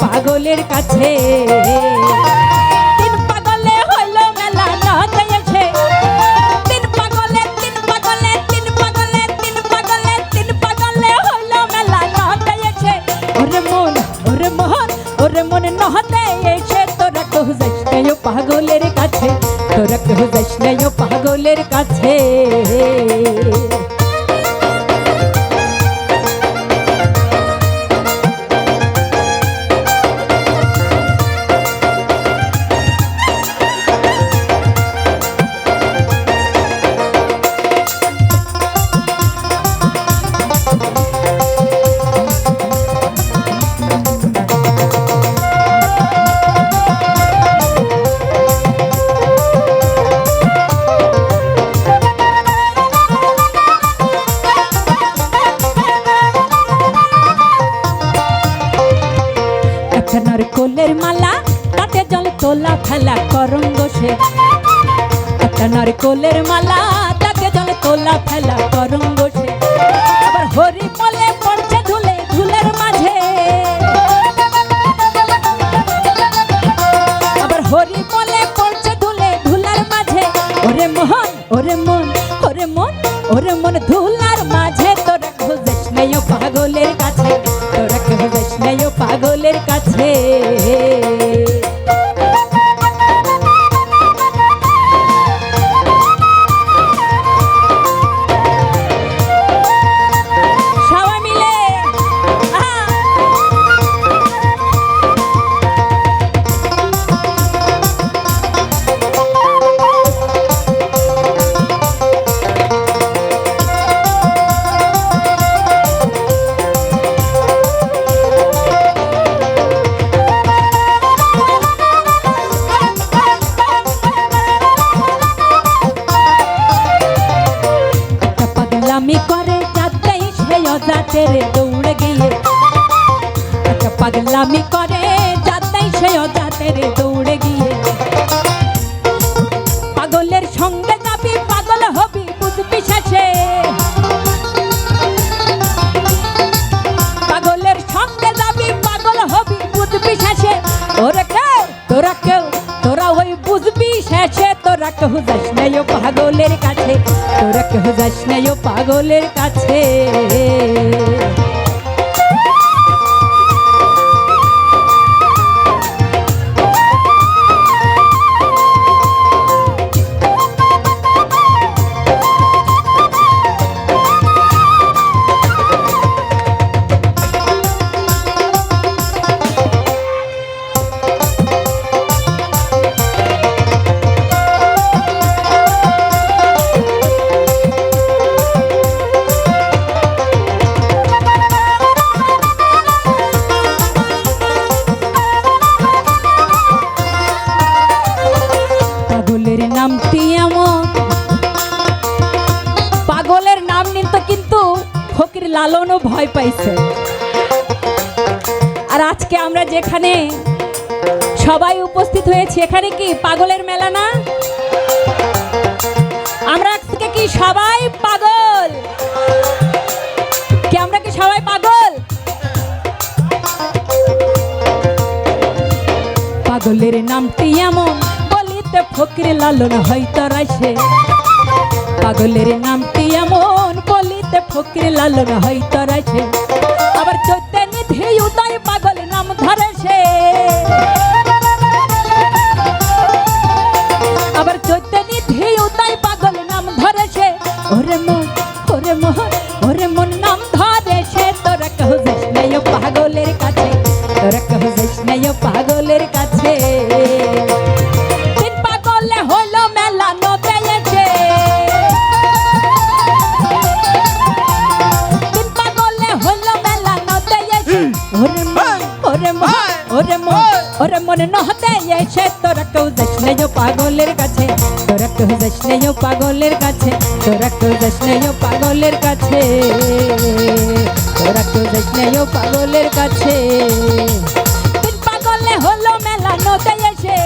পাগলের কাছে। তোরা কহ যাস নাই ও পাগলের কাছে। তোরা যাস নাই ও পাগলের কাছে। কোলের মালা, তাতে জল তোলা ফেলা করঙ্গ সে। একখানার কোলের মালা, তাতে জল তোলা ফেলা করঙ্গ সে। আবার হরি মলে পড়ছে ধুলে ধুলের মাঝে। আবার হরি মলে পড়ছে ধুলে ধুলার মাঝে। ওরে মোহন ওরে মন ওরে মন ওরে মন ধুলার পাগলের কাছে। পাগলামি করে যাতেই সে রে দৌড়ে গিয়ে। আচ্ছা পাগলামি করে যাতেই সে রে দৌড়ে গিয়ে। পাগলের সঙ্গে যাবি, পাগল হবি, বুঝবি শেষে পাগলের কাছে। তোরা কেউ যাস ও পাগলের কাছে। লালনও ভয় পাইছে। আর আজকে আমরা যেখানে সবাই উপস্থিত হয়েছি, এখানে কি পাগলের মেলা না? আমরা আজকে কি সবাই পাগল? কি আমরা কি সবাই পাগল? পাগলের নামটি এমন, বলিতে ফকির লালন হয়তো রাইছে পাগলের নামটি এমন ফকির লালন হয়তো তরাছে আবার চৈতে নিধি উদয় পাগল নাম ধরেছে। আবার চৈতে নিধি উদয় পাগল নাম ধরেছে। ওরে মোহন ওরে মোহন ওরে মন ওরে মন নহতে এসে তোরা কেউ যাস নাই পাগলের কাছে, তোরা কেউ যাস নাই পাগলের কাছে, তোরা কেউ যাস নাই পাগলের কাছে, তোরা কেউ যাস নাই পাগলের কাছে। তিন পাগলে হলো মেলা নদে এসে,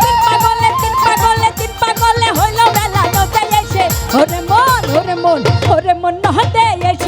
তিন পাগলে তিন পাগলে তিন পাগলে হলো মেলা নদে এসে, ওরে মন ওরে মন ওরে মন নহতে এসে